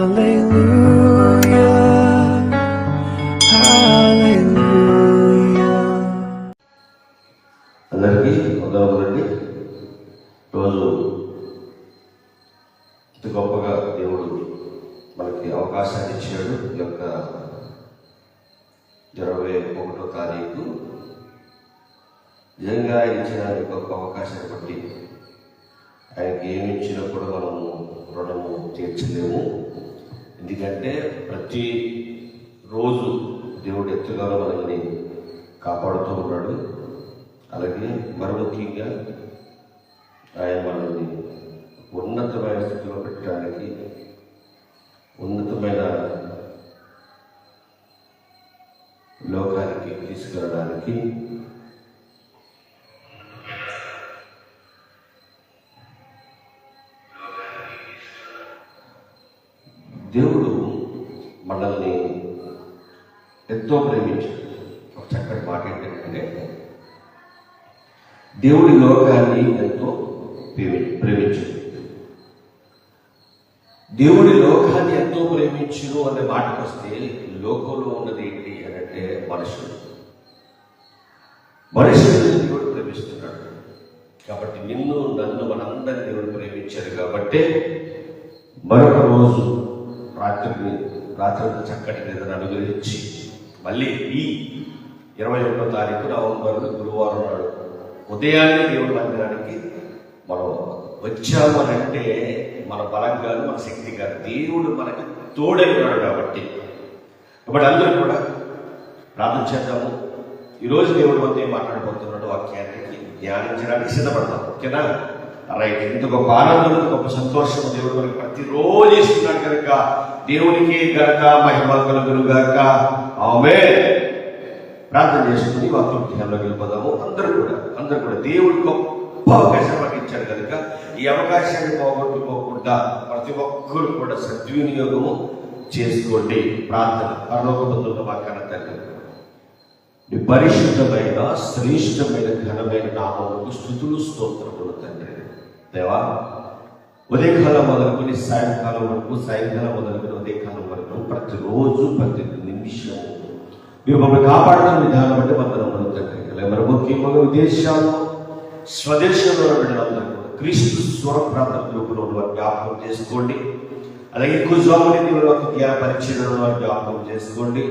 Hallelujah. Hallelujah. అందరికీ ఉదాహరణండి రోజు ఇంత గొప్పగా దేవుడు మనకి అవకాశాన్ని ఇచ్చాడు ఈ యొక్క ఇరవై ఒకటో తారీఖు నిజంగా ఆయన ఇచ్చిన గొప్ప అవకాశాన్ని బట్టి ఆయనకి ఏమి ఇచ్చినా కూడా మనము రుణము తీర్చలేము ఎందుకంటే ప్రతి రోజు దేవుడు ఎత్తుగాలో మనల్ని కాపాడుతూ ఉన్నాడు. అలాగే మరి ముఖ్యంగా ఆయన మనల్ని ఉన్నతమైన స్థితిలో పెట్టడానికి ఉన్నతమైన లోకానికి తీసుకెళ్ళడానికి దేవుడు మనల్ని ఎంతో ప్రేమించాడు. ఒక చక్కటి మాట ఏంటంటే దేవుడి లోకాన్ని ఎంతో ప్రేమి ప్రేమించాడు. దేవుడి లోకాన్ని ఎంతో ప్రేమించును అనే మాటకు వస్తే లోకంలో ఉన్నది ఏంటి అని అంటే మనుషులు. మనుషులను దేవుడు ప్రేమిస్తున్నాడు. కాబట్టి నిన్ను నన్ను మనందరినీ దేవుడు ప్రేమించారు కాబట్టి మరొక రోజు రాత్రి రాత్రి చక్కటి నిద్ర అనుగ్రహించి మళ్ళీ ఈ ఇరవై ఒకటో తారీఖు నవంబర్ గురువారం నాడు ఉదయాన్నే దేవుడి మందిరానికి మనం వచ్చాము అంటే మన బలం కాదు మన శక్తి కాదు. దేవుడు మనకి తోడైనాడు కాబట్టి. కాబట్టి అందరూ కూడా ప్రార్థన చేద్దాము. ఈరోజు దేవుడు మనతో మాట్లాడబోతున్నాడు వాక్యానికి ధ్యానించడానికి సిద్ధపడతాం. ఓకేనా? రైట్ ఇంత గొప్ప ఆనందం గొప్ప సంతోషం దేవుడు మనకి ప్రతిరోజు ఇస్తున్నాడు కనుక దేవునికి గనక మహిమ కలుగును గాక. ఆమె ప్రార్థన చేసుకుని వాక్యం ధ్యానంలోకి వెళ్ళిపోదాము అందరూ కూడా అందరూ కూడా దేవుడు గొప్ప అవకాశం మనకి ఇచ్చాడు కనుక ఈ అవకాశాన్ని పోగొట్టుకోకుండా ప్రతి ఒక్కరు కూడా సద్వినియోగము చేసుకోండి. ప్రార్థన పరలోకబంధువుల వాక్యాన తండ్రి. పరిశుద్ధమైన శ్రేష్టమైన ఘనమైన నామములకు స్థుతులు స్తోత్రములు దేవా ఉదయకాలం మొదలుకొని సాయంకాలం వరకు సాయంకాలం మొదలుకొని ఉదయకాలం వరకు ప్రతిరోజు ప్రతి నిమిషం మీరు మమ్మల్ని కాపాడుతున్న విధానం బట్టి వందనములు తండ్రి మరి ముఖ్యంగా విదేశాల్లో స్వదేశంలో ఉన్న బిడ్డలందరూ క్రీస్తు స్వర ప్రాంత గ్రూపులో ఉన్న జ్ఞాపకం చేసుకోండి. అలాగే కుజాముని దేవుడు జ్ఞాన పరిచయం వారు జ్ఞాపకం చేసుకోండి.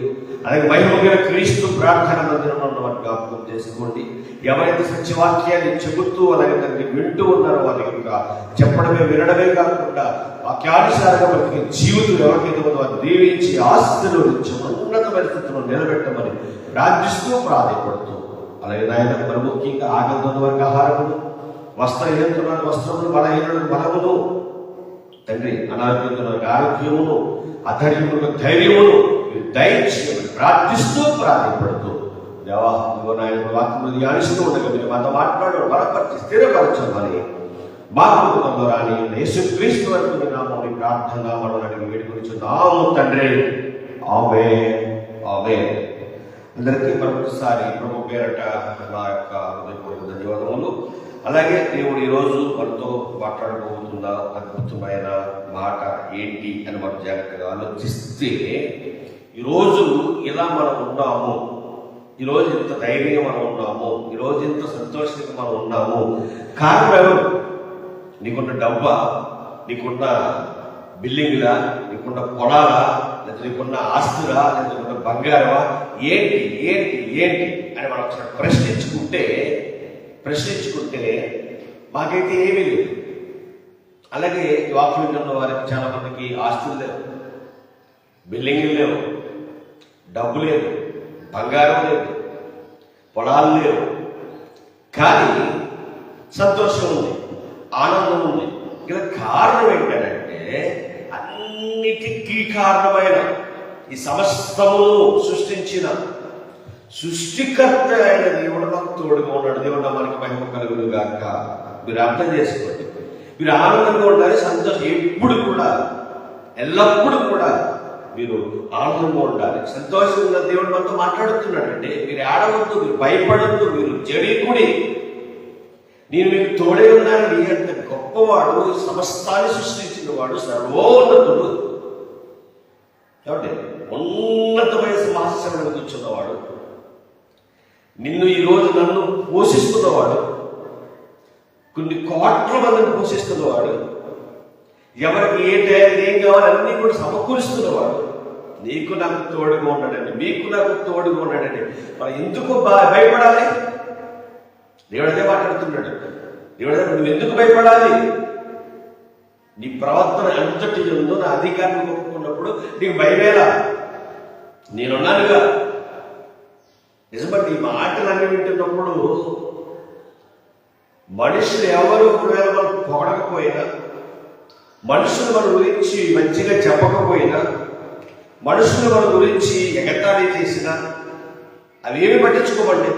అలాగే మహిమగా క్రీస్తు ప్రార్థన మందిరంలో ఉన్న వారు జ్ఞాపకం చేసుకోండి. ఎవరైతే సత్యవాక్యాన్ని చెబుతూ అలాగే దాన్ని వింటూ ఉన్నారో వారి యొక్క చెప్పడమే వినడమే కాకుండా వాక్యానుసారంగా బతికే జీవితం ఎవరికైతే ఉందో వారు దీవించి ఆస్తులు నుంచి ఉన్నతమైన స్థితిలో నిలబెట్టమని ప్రార్థిస్తూ ప్రాధాన్యపడుతూ అలాగే నాయన మరి ముఖ్యంగా ఆగంతున్న వారికి ఆహారములు వస్త్రహీనతున్న వస్త్రములు బలహీనులకు బలములు తండ్రి అనారోగ్యంతో నాకు ఆరోగ్యమును అధైర్యములకు ధైర్యమును మీరు దయచేయమని ప్రార్థిస్తూ ప్రార్థపడుతూ దేవా ఇదిగో నాయన వాక్యములు ధ్యానిస్తూ ఉండగా మీరు మాతో మాట్లాడు బలపరిచి స్థిరపరచమని మా కుటుంబంలో రాని యేసుక్రీస్తు వరకు మీ నామని ప్రార్థన మనం అడిగి వేడుకొనిచున్నాము తండ్రి. ఆమె ఆమె అందరికీ మరొకసారి ప్రభు పేరట నా యొక్క హృదయపూర్వక ధన్యవాదములు. అలాగే దేవుడు ఈరోజు మనతో మాట్లాడబోతున్న అద్భుతమైన మాట ఏంటి అని మనం జాగ్రత్తగా ఆలోచిస్తే ఈరోజు ఇలా మనం ఉన్నాము ఈరోజు ఇంత ధైర్యంగా మనం ఉన్నాము ఈరోజు ఇంత సంతోషంగా మనం ఉన్నాము. కారణం నీకున్న డబ్బా నీకున్న బిల్డింగ్లా నీకున్న పొలాలా లేదా నీకున్న ఆస్తులా లేదా నీకున్న బంగారమా? ఏంటి ఏంటి ఏంటి అని మనం ఒకసారి ప్రశ్నించుకుంటే ప్రశ్నించుకుంటే మాకైతే ఏమీ లేదు. అలాగే ఈ ఉన్న వారికి చాలా మందికి ఆస్తులు లేవు. బిల్డింగ్లు లేవు. డబ్బు లేదు. బంగారం లేదు. పొలాలు లేవు. కానీ సంతోషం ఉంది. ఆనందం ఉంది. ఇలా కారణం ఏంటంటే అన్నిటికీ కారణమైన ఈ సమస్తము సృష్టించిన సృష్టికర్త అయిన దేవుడు నాకు తోడుగా ఉన్నాడు. దేవుడు మనకి మహిమ కలుగును గాక మీరు అర్థం చేసుకోండి. మీరు ఆనందంగా ఉండాలి సంతోషం ఎప్పుడు కూడా ఎల్లప్పుడూ కూడా మీరు ఆనందంగా ఉండాలి. సంతోషంగా దేవుడు మనతో మాట్లాడుతున్నాడంటే మీరు ఆడవద్దు మీరు భయపడద్దు మీరు జడికుడి నేను మీకు తోడే ఉన్నాను నీ అంత గొప్పవాడు సమస్తాన్ని సృష్టించిన వాడు సర్వోన్నతుడు. ఏమంటే ఉన్నతమైన సింహాసనం కూర్చున్నవాడు నిన్ను ఈరోజు నన్ను పోషిస్తున్నవాడు కొన్ని కోట్ల మందిని పోషిస్తున్నవాడు ఎవరికి ఏ టైం ఏం కావాలి అన్నీ కూడా సమకూరుస్తున్నవాడు. నీకు నాకు తోడుగా ఉన్నాడండి మీకు నాకు తోడుగా ఉన్నాడండి. మనం ఎందుకు భయపడాలి? దేవుడదే మాట్లాడుతున్నాడు. దేవుడు నువ్వు ఎందుకు భయపడాలి? నీ ప్రవర్తన ఎంతటి ఉందో నా అధికారం ఒప్పుకున్నప్పుడు నీకు భయమేలా? నేనున్నానుగా. నిజమండి ఈ మాటలన్నీ వింటున్నప్పుడు మనుషులు ఎవరు ఒకవేళ మనం పొగడకపోయినా మనుషులు మన గురించి మంచిగా చెప్పకపోయినా మనుషులు మన గురించి ఎగతాళి చేసినా అవేమి పట్టించుకోమండి.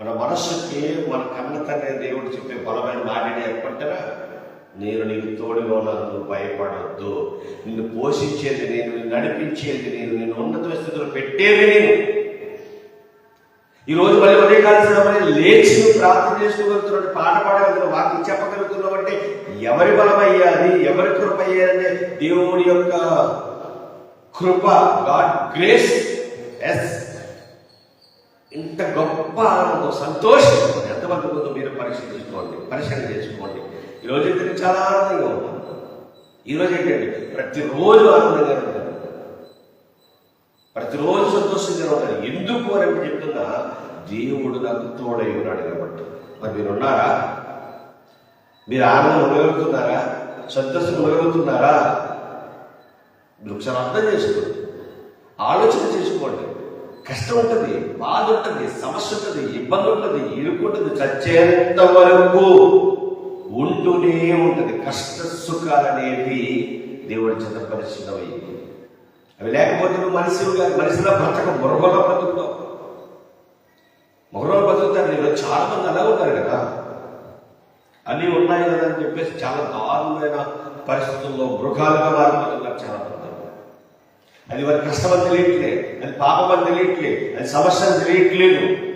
మన మనస్సుకి మన కన్న తండ్రి దేవుడు చెప్పే బలమైన మాటని ఏర్పడ్డా నేను నీకు తోడుగా ఉన్నాను భయపడొద్దు. నిన్ను పోషించేది నేను నడిపించేది నేను నిన్ను ఉన్నత స్థితిలో పెట్టేది నేను. ఈ రోజు మళ్ళీ ఉదయం కాల్సిన లేచి ప్రార్థన చేసుకోగలుగుతున్నాడు పాట పాడగలుగుతున్నాడు వాక్యం చెప్పగలుగుతున్నావు అంటే ఎవరి బలం అయ్యాలి ఎవరి కృప అయ్యాలంటే దేవుడి యొక్క కృప గాడ్ గ్రేస్ ఎస్. ఇంత గొప్ప ఆనందం సంతోషం. ఎంతమంది ముందు మీరు పరిశీలించుకోండి పరిశీలన చేసుకోండి. ఈరోజు అయితే చాలా ఆనందంగా ఉన్నాను ఈరోజు ఏంటంటే ప్రతిరోజు ఆనందంగా ప్రతిరోజు సంతోషంగా ఉన్నాను ఎందుకు అని చెప్తున్నా దేవుడు నాకు తోడై ఉన్నాడు కాబట్టి. మరి మీరు ఉన్నారా? మీరు ఆనందం ఉండగలుగుతున్నారా సంతోషం ఉండగలుగుతున్నారా మీరు ఒకసారి అర్థం చేసుకోండి. ఆలోచన చేసుకోండి. కష్టం ఉంటుంది బాధ ఉంటుంది సమస్య ఉంటుంది ఇబ్బంది ఉంటుంది ఇరుకుంటుంది చచ్చేంత వరకు ఉంటూనే ఉంటుంది. కష్ట సుఖాలు అనేవి దేవుడి చేత పరిశీలనవి అవి లేకపోతే నువ్వు మనిషి మనిషిలో బ్రతక మురగలో బ్రతుకుతావు. మొగలో బ్రతుకుతారు. నేను చాలా మంది అలా ఉన్నారు కదా. అన్నీ ఉన్నాయి కదా అని చెప్పేసి చాలా దారుణమైన పరిస్థితుల్లో మృగాలుగా మారిపోతున్నారు చాలా మంది. అది వారి కష్టం అని తెలియట్లే. అది పాపం అని తెలియట్లేదు అది సమస్య అని తెలియట్లేదు.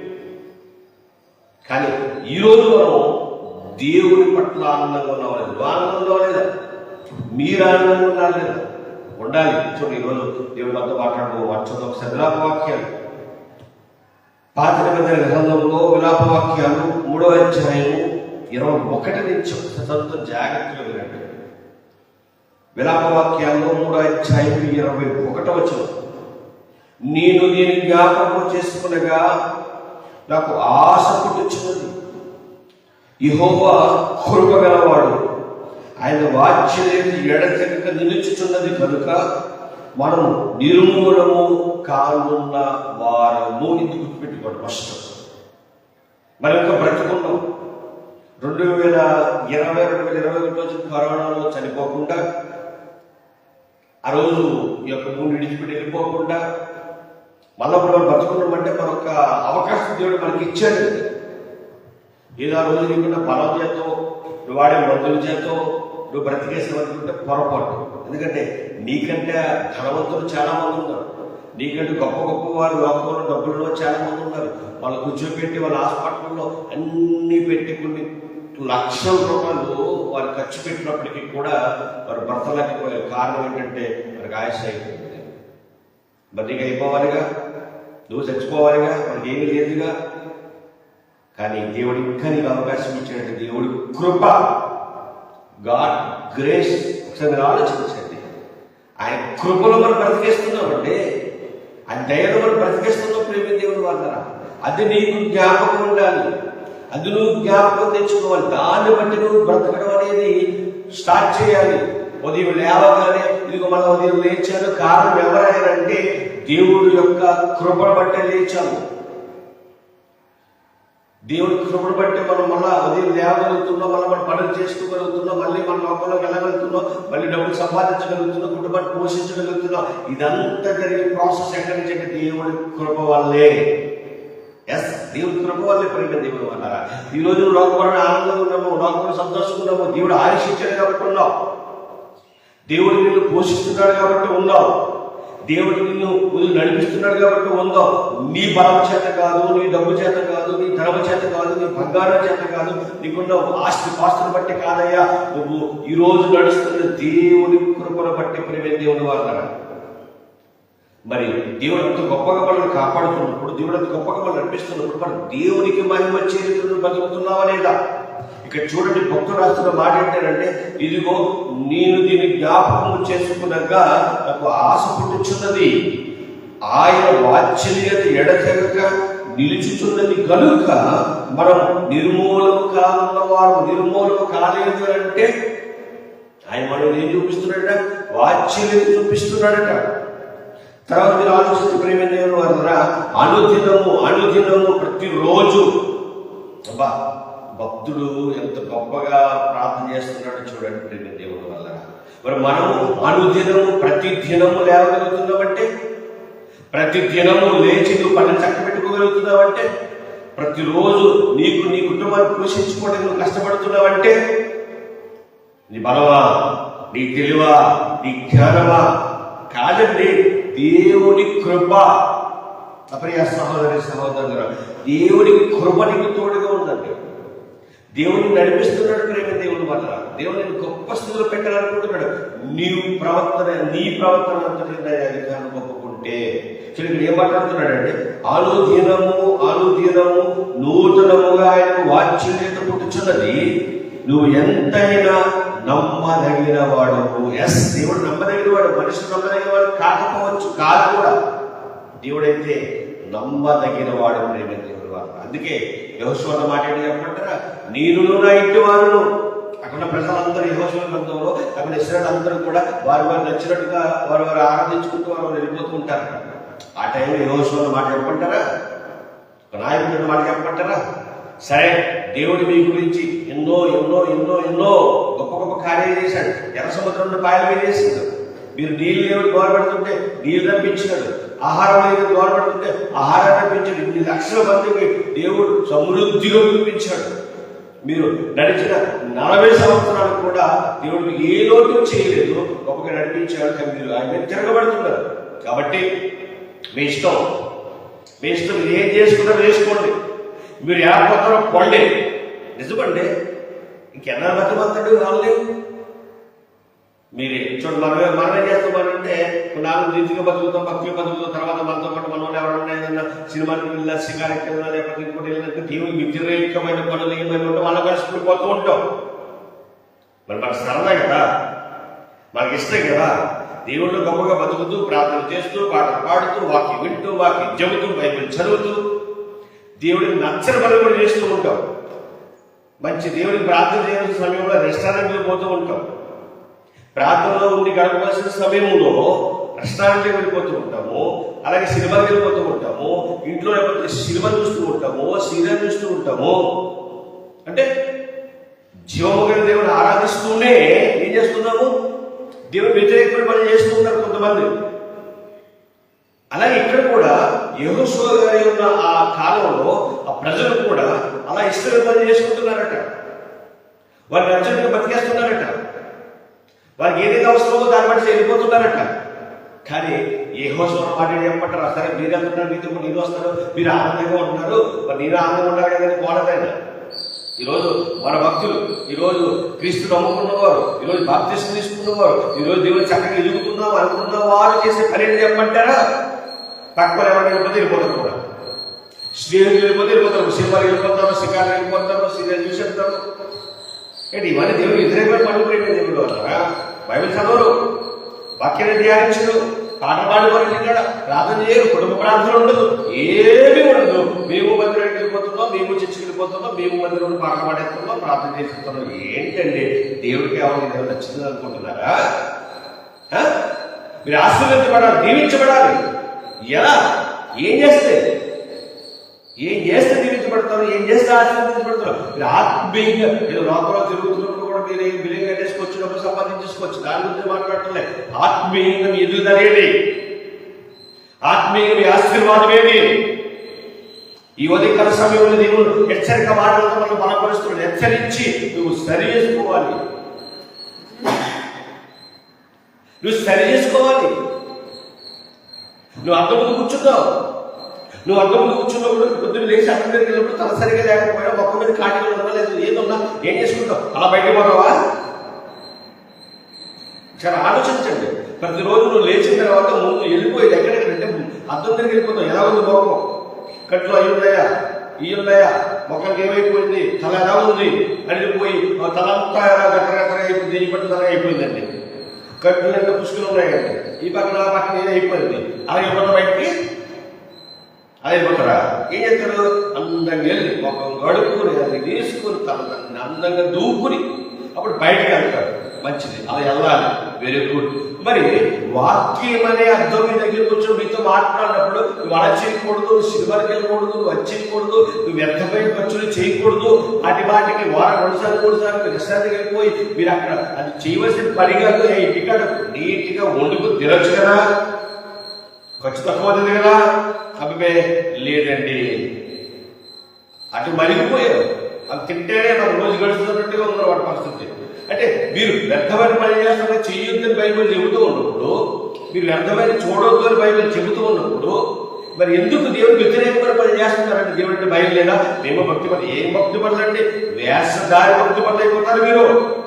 కానీ ఈరోజు మనం దేవుని పట్ల ఆనందంగా ఉన్నాం నువ్వు ఆనందంలో లేదా? మీరు ఆనందంగా ఉన్నారు లేదా? ఉండాలి. చూడండి ఈరోజు దేవుడు మనతో మాట్లాడుతూ వచ్చున్న ఒకసారి విలాప వాక్యాలు. పాత గ్రంథంలో విలాప వాక్యాలు మూడో అధ్యాయము ఇరవై ఒకటి నుంచి ఒకసారి చదువుతూ జాగ్రత్తగా వినండి. విలాప వాక్యాల్లో మూడో అధ్యాయం ఇరవై ఒకటో వచ్చిన నేను దీని జ్ఞాపకం చేసుకునగా నాకు ఆశ పుట్టించున్నది. యెహోవా కృపగలవాడు. ఆయన వాచ్యం ఎడతెగక నిలుచుచున్నది కనుక మనం నిర్మూలము కానున్న వారము ఇది గుర్తుపెట్టుకోండి ఫస్ట్. మరి ఇంకా బ్రతుకున్నాం. రెండు వేల ఇరవై రెండు వేల ఇరవై ఒకటి రోజు కరోనాలో చనిపోకుండా ఆ రోజు ఈ యొక్క భూమి విడిచిపెట్టి వెళ్ళిపోకుండా మళ్ళీ మనం బతుకున్నామంటే మరొక అవకాశం దేవుడు మనకి ఇచ్చాడు. ఏదో ఆ రోజు నీకున్న బలం చేతో వాడే మందుల చేతో నువ్వు బ్రతికేసావు అనుకుంటే పొరపాటు. ఎందుకంటే నీకంటే ధనవంతులు చాలా మంది ఉన్నారు. నీకంటే గొప్ప గొప్ప వారు లోకంలో డబ్బుల్లో చాలా మంది ఉన్నారు. వాళ్ళు కూర్చోబెట్టి వాళ్ళ హాస్పిటల్లో అన్ని పెట్టి కొన్ని లక్షల రూపాయలు వారు ఖర్చు పెట్టినప్పటికీ కూడా వారు బ్రతలేకపోయారు కారణం ఏంటంటే వారికి ఆయుష అయిపోయింది. మరి నీకు అయిపోవాలిగా? నువ్వు చచ్చిపోవాలిగా? మనకి ఏమీ లేదుగా? కానీ దేవుడు ఇంకా నీకు అవకాశం ఇచ్చినట్టు దేవుడు కృప గాడ్ గ్రేస్. ఒకసారి మీరు ఆలోచించండి. ఆయన కృపలో మనం బ్రతికేస్తున్నామండి. ఆయన దయలో మనం బ్రతికేస్తున్నాం ప్రేమ దేవుడు వాళ్ళ అది నీకు జ్ఞాపకం ఉండాలి. అది నువ్వు జ్ఞాపకం తెచ్చుకోవాలి. దాన్ని బట్టి నువ్వు బ్రతకడం అనేది స్టార్ట్ చేయాలి. ఉదయం లేవగానే ఇదిగో మనం ఉదయం లేచాను. కారణం ఎవరైనంటే దేవుడు యొక్క కృపను బట్టే లేచాము. దేవుడి కృపను బట్టి మనం మళ్ళా ఉదయం లేవగానే మనం మళ్ళీ మన లోకంలోకి వెళ్ళగలుగుతున్నావు మళ్ళీ డబ్బులు సంపాదించగలుగుతున్నాం కుటుంబాన్ని పోషించగలుగుతున్నాం ఇదంతా జరిగే ప్రాసెస్ ఎక్కడి నుంచి అంటే దేవుడి కృప వల్లే. ఎస్ దేవుడి కృప వల్లే పరిగణ దేవుడు అన్నారా ఈ రోజు నువ్వు లోకపరమైన ఆనందంగా ఉన్నాము లోకపరమైన సంతోషంగా దేవుడు ఆయుష్ కాబట్టి ఉన్నావు. దేవుడు నిన్ను పోషిస్తున్నాడు కాబట్టి ఉన్నావు. దేవుడు నిన్ను ఉదయం నడిపిస్తున్నాడు కాబట్టి ఉందో నీ బలం చేత కాదు నీ డబ్బు చేత కాదు నీ ధనము చేత కాదు నీ బంగారం చేత కాదు నీకున్న ఆస్తి పాస్తులు బట్టి కాదయ్యా. నువ్వు ఈ రోజు నడుస్తున్న దేవుని కృపను బట్టి ప్రేమే దేవుడు వాళ్ళ మరి దేవుడు అంత గొప్పగా మనల్ని కాపాడుతున్నప్పుడు దేవుడు అంత గొప్పగా మనం నడిపిస్తున్నప్పుడు మనం దేవునికి మహిమ చేతులు బతుకుతున్నావా లేదా? ఇక్కడ చూడండి భక్తులు రాస్తున్న మాట ఏంటంటే ఇదిగో నేను దీన్ని జ్ఞాపకం చేసుకున్నాక నాకు ఆశ పుట్టుచున్నది. ఆయన వాత్సల్యత ఎడతెగక నిలుచుచున్నది కనుక మనం నిర్మూలము కానున్న వారు నిర్మూలము కాలేదు అంటే ఆయన మనం ఏం చూపిస్తున్నాడట? వాత్సల్యత చూపిస్తున్నాడట. తర్వాత మీరు ఆలోచిస్తే ప్రేమ దేవుని వారా అనుదినము అనుదినము ప్రతిరోజు. అబ్బా భక్తుడు ఎంత గొప్పగా ప్రార్థన చేస్తున్నాడో చూడండి ప్రేమ దేవుడు వల్ల. మరి మనము అనుదినము ప్రతి దినము లేవగలుగుతున్నామంటే? ప్రతి దినము లేచి నువ్వు పని చక్క పెట్టుకోగలుగుతున్నావంటే ప్రతిరోజు నీకు నీ కుటుంబాన్ని పోషించుకోవడానికి నువ్వు కష్టపడుతున్నావంటే? నీ బలమా? నీ తెలివా? నీ జ్ఞానమా? కాదండి దేవుని కృప. అప్రియ సహోదరి సహోదరు దేవుని కృప నీకు తోడు ఉందండి దేవుని నడిపిస్తున్నాడు ప్రేమ దేవుడు వల్ల దేవుని గొప్ప స్థితిలో పెట్టాలనుకుంటున్నాడు. నీవు ప్రవర్తన నీ ప్రవర్తన అంతటి అధికారం ఒప్పుకుంటే. చూడండి ఇక్కడ ఏం మాట్లాడుతున్నాడంటే అనుదినము అనుదినము నూతనముగా ఆయన వాచ్యత పుట్టుచున్నది. నువ్వు ఎంతైనా నమ్మదగిన వాడు ఎస్ దేవుడు నమ్మదగిన వాడు మనిషి నమ్మదగిన వాడు కాకపోవచ్చు కాదు కూడా. దేవుడైతే నమ్మదగిన వాడు ప్రేమ దేవుడు అందుకే యహోశ్వర మాట ఏంటి చెప్పమంటారా నేను నా ఇంటి వారును అక్కడ ప్రజలందరూ యహోశ్వ గ్రంథంలో అక్కడ ఇస్రాయల్ అందరూ కూడా వారు వారు నచ్చినట్టుగా వారు వారు ఆరాధించుకుంటూ వారు వారు వెళ్ళిపోతూ ఉంటారు. ఆ టైంలో యహోశ్వర మాట చెప్పమంటారా? ఒక నాయకుడి మాట చెప్పమంటారా? సరే దేవుడు మీ గురించి ఎన్నో ఎన్నో ఎన్నో ఎన్నో గొప్ప గొప్ప కార్యాలు చేశాడు. ఎర్ర సముద్రంలో పాయలు వేసేసాడు మీరు నీళ్ళు లేవు దోరబెడుతుంటే నీళ్ళు రప్పించినాడు. ఆహారం లేదు దోరబెడుతుంటే ఆహారం రప్పించాడు. ఇన్ని లక్షల మందికి దేవుడు సమృద్ధిగా వినిపించాడు మీరు నడిచిన నలభై సంవత్సరాలు కూడా దేవుడు మీకు ఏ లోటు చేయలేదు. గొప్పగా నడిపించాడు కానీ మీరు ఆయన మీద తిరగబడుతున్నారు. కాబట్టి మీ ఇష్టం. మీ ఇష్టం మీరు ఏం చేసుకున్నారో వేసుకోండి. మీరు ఏర్పడతారో పొండి నిజమండి? ఇంకెన్నా బతుకుతాడు రాలేదు మీరు చూడండి మనమే మనమే ఏం చేస్తామంటే నాలుగు రీతిగా బతుకుతాం భక్తులు బతుకుతాం తర్వాత మనతో పాటు మన వాళ్ళు ఎవరైనా ఏదైనా సినిమాకి వెళ్ళినా షికారికి వెళ్ళినా లేకపోతే ఇంకోటి వెళ్ళినా టీవీ వ్యతిరేకమైన పనులు ఏమైనా ఉంటే వాళ్ళ కలిసి పోతూ ఉంటాం. మరి మనకు సరదా కదా? మనకి ఇష్టం కదా? దేవుళ్ళు గొప్పగా బతుకుతూ ప్రార్థన చేస్తూ పాటలు పాడుతూ వాకి వింటూ వాకి చెబుతూ బైబిల్ చదువుతూ దేవుడిని నచ్చని పనులు కూడా చేస్తూ ఉంటాం. మంచి దేవుడికి ప్రార్థన చేయాల్సిన సమయంలో రెస్టారెంట్లు పోతూ ఉంటాం. ప్రార్థనలో ఉండి గడపవలసిన సమయంలో రెస్టారెంట్కి వెళ్ళిపోతూ ఉంటాము అలాగే సినిమాకి వెళ్ళిపోతూ ఉంటాము ఇంట్లో లేకపోతే సినిమా చూస్తూ ఉంటాము సీరియల్ చూస్తూ ఉంటాము. అంటే జీవము దేవుని ఆరాధిస్తూనే ఏం చేస్తున్నాము? దేవుని వ్యతిరేకమైన పని చేస్తూ ఉన్నారు కొంతమంది. అలాగే ఇక్కడ కూడా యహోశివ గారి ఉన్న ఆ కాలంలో ఆ ప్రజలు కూడా అలా ఇష్టమైన పని చేసుకుంటున్నారట. వారి నచ్చని బతికేస్తున్నారట. వారికి ఏదైతే అవసరమో దాన్ని బట్టి వెళ్ళిపోతున్నారట. కానీ ఏ హోసం మాట చెప్పమంటారు సరే మీరు వెళ్తున్నారు మీతో నీరు వస్తారు మీరు ఆనందంగా ఉంటున్నారు మరి నేను ఆనందంగా ఉండాలి కదా పోవడదైనా ఈరోజు మన భక్తులు ఈరోజు క్రీస్తు నమ్ముకున్నవారు ఈరోజు బాప్తిస్ట్ తీసుకున్నవారు ఈరోజు దేవుడు చక్కగా ఎదుగుతున్నాం అనుకున్న వారు చేసే పని చెప్పమంటారా? తక్కువ ఎవరైనా వెళ్ళిపోతే వెళ్ళిపోతారు కూడా. స్నేహితులు వెళ్ళిపోతే వెళ్ళిపోతారు సినిమాలు వెళ్ళిపోతారు శిఖాలు వెళ్ళిపోతారు సీరియల్ చూసేస్తారు ఏంటి ఇవన్నీ దేవుడు వ్యతిరేకమైన పనులు ప్రేమ దేవుడు అన్నారా బైబిల్ చదవరు. వాక్యాన్ని ధ్యానించరు. పాటలు పాడుకోరు ఇక్కడ ప్రార్థన చేయరు. కుటుంబ ప్రార్థన ఉండదు. ఏమీ ఉండదు. మేము మందిరానికి వెళ్ళిపోతున్నాం మేము చర్చికి వెళ్ళిపోతున్నాం మేము మందిరంలో పాటలు పాడేస్తున్నాం ప్రార్థన చేస్తున్నాం. ఏంటండి? దేవుడికి ఎవరికి దేవుడు నచ్చింది అనుకుంటున్నారా? మీరు ఆశీర్వదించబడాలి దీవించబడాలి. ఎలా? ఏం చేస్తే? ఏం చేస్తే దీవించబడతారు? ఏం చేస్తే ఆశీర్వదించబడతారు మీరు ఆత్మీయంగా ఏదో లోపల తిరుగుతున్నప్పుడు కూడా మీరు ఏం బిలింగ్ కట్టేసుకోవచ్చు డబ్బులు సంపాదించుకోవచ్చు దాని గురించి మాట్లాడటం ఆత్మీయంగా మీ ఎదుగుదలేది ఆత్మీయంగా మీ ఆశీర్వాదం ఏది? ఈ ఉదయకాల సమయంలో దేవుడు హెచ్చరిక మాటలతో మనం బలపరుస్తున్నాడు హెచ్చరించి నువ్వు సరి చేసుకోవాలి. నువ్వు సరి చేసుకోవాలి. నువ్వు అర్థం ముందు కూర్చున్నావు. నువ్వు అర్థం కూర్చున్నప్పుడు పొద్దున్న లేచి అర్థం దగ్గరికి వెళ్ళినప్పుడు తల సరిగా లేకపోయినా మొక్క మీద కాటిగా ఉన్నా లేదు ఏదున్నా ఏం చేసుకుంటావు? అలా బయటకు పోతావా చాలా ఆలోచించండి. ప్రతిరోజు నువ్వు లేచిన తర్వాత ముందు వెళ్ళిపోయేది ఎక్కడెక్కడంటే అద్దం దగ్గరికి వెళ్ళిపోతావు. ఎలా ఉంది మొఖం కట్లో అయ్యి ఉన్నాయా? ఈ ఉన్నాయా? మొక్కలకి ఏమైపోయింది? తల ఎలా ఉంది? అడిగిపోయి తల అంతా ఎలా గట్ర అయిపోయింది? ఈ పట్టు తల అయిపోయిందండి. కట్లు ఎంత పుష్కలు ఉన్నాయండి. ఈ పక్కన ఆ పక్కన అయిపోయింది అలాగే పోతా బయటికి అదే ఒకరా ఏం చేస్తారు అందంగా వెళ్ళి ముఖం గడుపుకుని అది తీసుకుని తన తనని అందంగా దూకుని అప్పుడు బయటకు వెళ్తాడు. మంచిది అలా వెళ్ళాలి. వెరీ గుడ్ మరి వాక్యం అనే అర్థం మీ దగ్గర కూర్చొని మీతో మాట్లాడినప్పుడు నువ్వు అలా చేయకూడదు సిల్వర్కి వెళ్ళకూడదు నువ్వు అది చేయకూడదు నువ్వు వ్యర్థమైన ఖర్చులు చేయకూడదు. అటు వాటికి వారం రెండు సార్లు మూడు సార్లు రెస్టారెంట్కి వెళ్ళిపోయి మీరు అక్కడ అది చేయవలసిన పని కాదు ఇంటికాడ నీట్గా వండుకు తినొచ్చు కదా. ఖర్చు తక్కువ అవుతుంది కదా? అబ్బే లేదండి. అటు మరిగిపోయారు. అది తింటేనే నాకు రోజు గడుస్తున్నట్టుగా ఉన్నారు వాటి పరిస్థితి. అంటే మీరు వ్యర్థమైన పని చేస్తున్నా చేయొద్దని బైబిల్ చెబుతూ ఉన్నప్పుడు మీరు వ్యర్థమైన చూడొద్దు అని బైబిల్ చెబుతూ ఉన్నప్పుడు మరి ఎందుకు దేవుడు వ్యతిరేకమైన పని చేస్తున్నారంటే దేవుడు అంటే భయం లేదా? మేము భక్తి పని ఏం భక్తి పనులు అంటే భక్తి పనులు అయిపోతారు మీరు.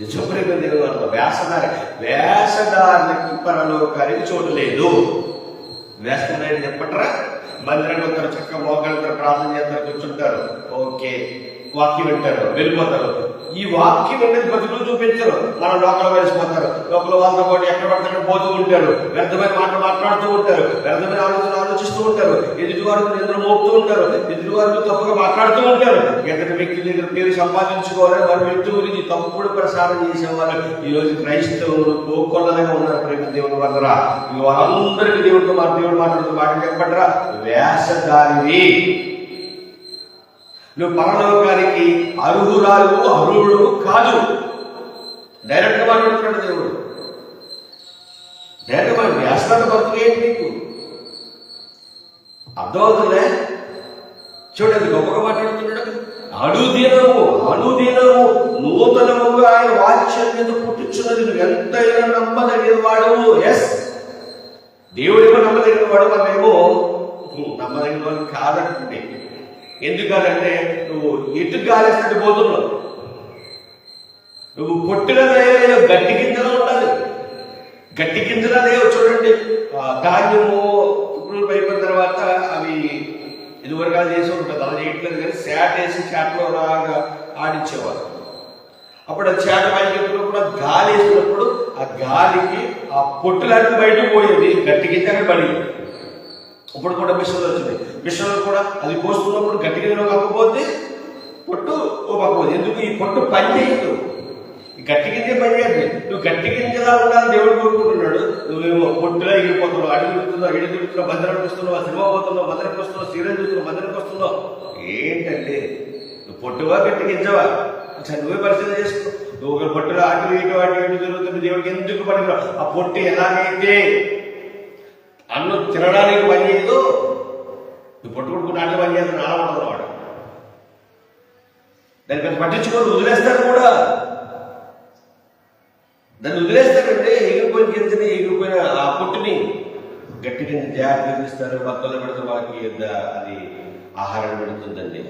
నిజప్రేమ దేవుడు అంటారు వేషధారి పరలోకానికి చోటు లేదు. వేస్తున్నాయని చెప్పట్రా? మందిరం కొందరు చక్క మోకలుతారు ప్రార్థన చేస్తారు కూర్చుంటారు. ఓకే. వాక్యం వింటారు వెళ్ళిపోతారు. ఈ వాక్యం అనేది బతుకులు చూపించరు. మన లోకల్ వేసిపోతారు లోపల వాళ్ళతో పాటు ఎక్కడ పడితే పోతూ ఉంటారు. వ్యర్థమైన మాటలు మాట్లాడుతూ ఉంటారు. వ్యర్థమైన ఆలోచన ఆలోచిస్తూ ఉంటారు. ఎదుటివారు నిద్ర మోపుతూ ఉంటారు. ఎదుటివారు తప్పుగా మాట్లాడుతూ ఉంటారు. ఎదుటి వ్యక్తి దగ్గర పేరు సంపాదించుకోవాలని వారి వ్యక్తి గురించి తప్పుడు ప్రసారం చేసేవారు. ఈ రోజు క్రైస్తవులు కోకొల్లగా ఉన్నారు. ప్రేమ దేవుని వద్దరా ఇక వాళ్ళందరికీ దేవుడితో మా దేవుడు మాట్లాడుతూ మాట చెప్పంటారా వేసదారిని నువ్వు పరలోకానికి అర్హురాలు అర్హుడు కాదు. డైరెక్ట్గా మాట్లాడుతున్నాడు దేవుడు. డైరెక్ట్ మన వ్యాసనాథ భక్తులు ఏంటి నీకు? అర్థమవుతుందే? చూడండి గొప్పగా మాట్లాడుతున్నాడు అనుదినము అనుదినము నూతనముగా ఆయన వాక్యం మీద పుట్టించున్నది నువ్వు ఎంతైనా నమ్మదగిన వాడు ఎస్ దేవుడేమో నమ్మదగిన వాడు మనమేమో? నమ్మదగిన వాడు కాదంటే ఎందుకంటే నువ్వు ఎటు గాలిస్తాడు పోతున్నావు? నువ్వు కొట్టిన లేవు గట్టి గింజలో ఉండాలి. గట్టి గింజలా లేవు చూడండి. ఆ, ధాన్యము ఇప్పుడు పైపోయిన తర్వాత అవి ఇదివరకు అది చేసి ఉంటుంది. అలా చేయట్లేదు కానీ శాట్ వేసి శాట్లో లాగా ఆడించేవారు. అప్పుడు ఆ చేట పైకి గాలి వేసినప్పుడు ఆ గాలికి ఆ పొట్టులన్నీ బయటకు పోయేది గట్టి గింజగా పడింది ఇప్పుడు కూడా మిషన్లు వచ్చినాయి మిషన్లు కూడా అది కోస్తున్నప్పుడు గట్టిగా ఒక పొట్టు ఓ పక్కపోతే ఎందుకు? ఈ పొట్టు పని చేయదు. గట్టి గింజ పని చేయాలి నువ్వు గట్టి గింజలా ఉండాలని దేవుడు కోరుకుంటున్నాడు. నువ్వేమో పొట్టులా ఎగిరిపోతున్నావు అడిగి తిడుతున్నావు ఇడి తిడుతున్నావు మందిరానికి వస్తున్నావు సినిమా పోతున్నావు మందిరానికి వస్తున్నావు సీరియల్ చూస్తున్నావు మందిరానికి వస్తున్నావు ఏంటంటే నువ్వు పొట్టువా గట్టి గింజవా అసలు నువ్వే పరిశీలన చేసుకో. నువ్వు ఒక పొట్టులో అటు ఇటు అటు ఇటు జరుగుతుంది దేవుడికి ఎందుకు పనికిరావు? ఆ పొట్టు ఎలాగైతే అన్నం తినడానికి పని చేయదు నువ్వు పట్టుకుంటుకుని అట్లా పని చేస్తాను అలా ఉండదు వాడు. దాన్ని పెద్ద పట్టించుకొని వదిలేస్తాడు కూడా. దాన్ని వదిలేస్తాడంటే ఎగిరిపోయిన గింజని ఎగిరిపోయిన ఆ పుట్టుని గట్టి కింద జాగ్రత్త ఇస్తారు భక్తులు పెడితే వాళ్ళకి అది ఆహారం పెడుతుందండి.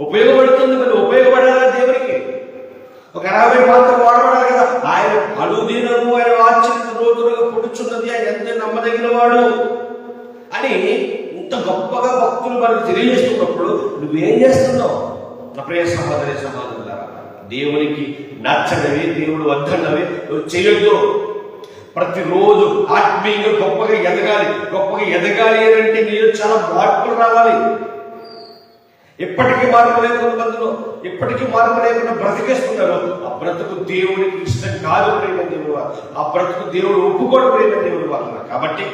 ఉపయోగపడుతుంది మరి ఉపయోగపడాలా దేవునికి? ఒక అరవై పాత్ర వాడబడాలి కదా ఆయన అనుదినము ఆయన వాచ్యంత రోజులుగా పుడుచున్నది ఆయన ఎంత నమ్మదగిన వాడు అని ఇంత గొప్పగా భక్తులు మనకు తెలియజేస్తున్నప్పుడు నువ్వేం చేస్తున్నావు? నా ప్రియ సహోదరి సహోదరులారా దేవునికి నచ్చనివి దేవుడు వద్దన్నవి నువ్వు చేయొద్దు. ప్రతిరోజు ఆత్మీయంగా గొప్పగా ఎదగాలి. గొప్పగా ఎదగాలి అని అంటే నీలో చాలా మార్పులు రావాలి. ఎప్పటికీ మార్పు లేకుండా మందులో ఎప్పటికీ మార్పు లేకుండా బ్రతికేస్తున్నారు. ఆ బ్రతుకు దేవునికి ఇష్టం కాదు ప్రేమ దేవుడు. ఆ బ్రతుకు దేవుడు ఒప్పుకోడు ప్రేమ దేవుడు. వాళ్ళ కాబట్టి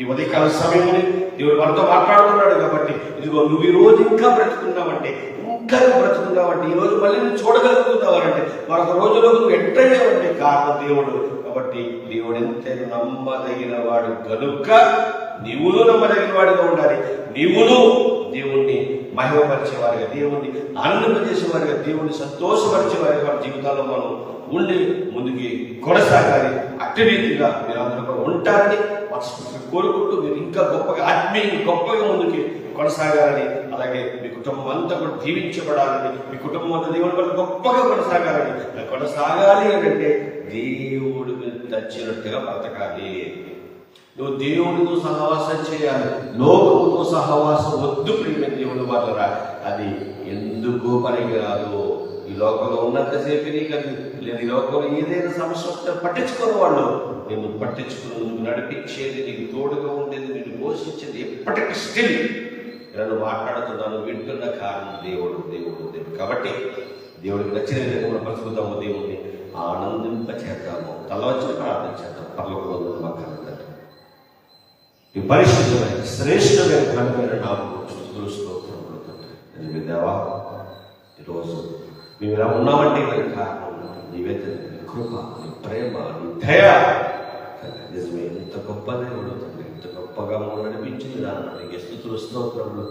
ఈ ఉదయకాల సమయంలో దేవుడు మనతో మాట్లాడుతున్నాడు కాబట్టి ఇదిగో నువ్వు ఈ రోజు ఇంకా బ్రతుకున్నావంటే ఇంకా బ్రతుకున్నావంటే ఈ రోజు మళ్ళీ నువ్వు చూడగలుగుతున్నావంటే మరొక రోజులో నువ్వు ఎంటర్ అయ్యావంటే కారణం దేవుడు. కాబట్టి దేవుడు ఎంత నమ్మదగిన వాడు కనుక నీవును నమ్మదగిన వాడిగా ఉండాలి. నీవును దేవుణ్ణి మహిమపరిచేవారిగా దేవుణ్ణి ఆనందింపజేసేవారిగా దేవుణ్ణి సంతోషపరిచేవారిగా వారి జీవితాల్లో మనం ఉండి ముందుకి కొనసాగాలి. అట్టి రీతిగా మీరు అందరూ కూడా ఉంటారని మనస్ఫూర్తిగా కోరుకుంటూ మీరు ఇంకా గొప్పగా ఆత్మీయ గొప్పగా ముందుకి కొనసాగాలని అలాగే మీ కుటుంబం అంతా కూడా దీవించబడాలని మీ కుటుంబం అంతా దేవుని వల్ల గొప్పగా కొనసాగాలని కొనసాగాలి అని అంటే దేవుడు మీరు తచ్చినట్టుగా బ్రతకాలి. నువ్వు దేవుడితో సహవాసం చేయాలి. లోకముతో సహవాసం వద్దు ప్రియమైన దేవుడు వాళ్ళరా అది ఎందుకు పనికిరాదు. ఈ లోకంలో ఉన్నంతసేపు నీకు అది లేదు. ఈ లోకంలో ఏదైనా సమస్య వస్తే పట్టించుకోని వాళ్ళు. నేను పట్టించుకుని నువ్వు నడిపించేది నీకు తోడుగా ఉండేది నేను పోషించేది ఎప్పటికీ స్టిల్ నన్ను మాట్లాడుతున్నాను వింటున్న కారణం దేవుడు దేవుడు దేవుడు. కాబట్టి దేవుడికి నచ్చిన విధంగా మనం దేవుడిని ఆనందింపచేద్దాము. తల వచ్చి ప్రార్థన చేద్దాం. పర్లకు మా నీ పరిశుద్ధమైన శ్రేష్టమైన ఘనమైన నామం స్తుతులు స్తోత్రములు తండ్రి. నిజమే దేవా ఈరోజు మేము ఇలా ఉన్నామంటే దానికి కారణం నీవే తండ్రి. నీ కృప నీ ప్రేమ నీ దయ నిజమే ఇంత గొప్ప దేవుడు తండ్రి ఇంత గొప్పగా మమ్మల్ని నడిపించింది దాన్ని బట్టి నీకు స్తుతులు స్తోత్రములు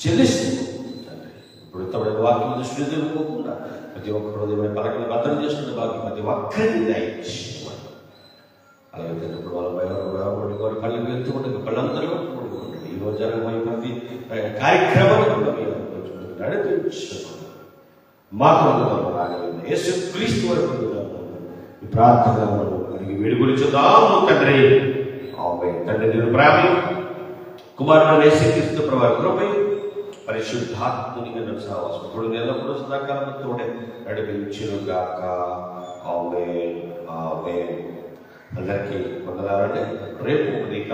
చెల్లిస్తుంది తండ్రి ఇప్పుడు తమ వాక్యం దృష్టి తెలుపుకోకుండా ప్రతి ఒక్క హృదయమైన పలకలు భద్రం చేస్తున్న బాకి ప్రతి ఒక్కరిని దయచేసి అలాగే చిన్నప్పుడు వాళ్ళ భయపడి వారి కళ్ళు వెళ్తుంటే కళ్ళందరూ ఉండండి ఈ రోజు జరగబోయే ప్రతి కార్యక్రమాన్ని మాకు రాగలిగింది యేసు క్రీస్తు వరకు ఈ ప్రార్థన మనం అడిగి వేడుకొలుచుదాము తండ్రి ఆమె తండ్రి నేను ప్రేమ కుమారుడు యేసు క్రీస్తు ప్రభావ కృపై పరిశుద్ధాత్ముని మీద సావాసం ఇప్పుడు నెలప్పుడు సదాకాలం తోడే నడిపించుగాక ఆమె ఆమె అందరికీ వందనాలండి. రేపు ఉదయం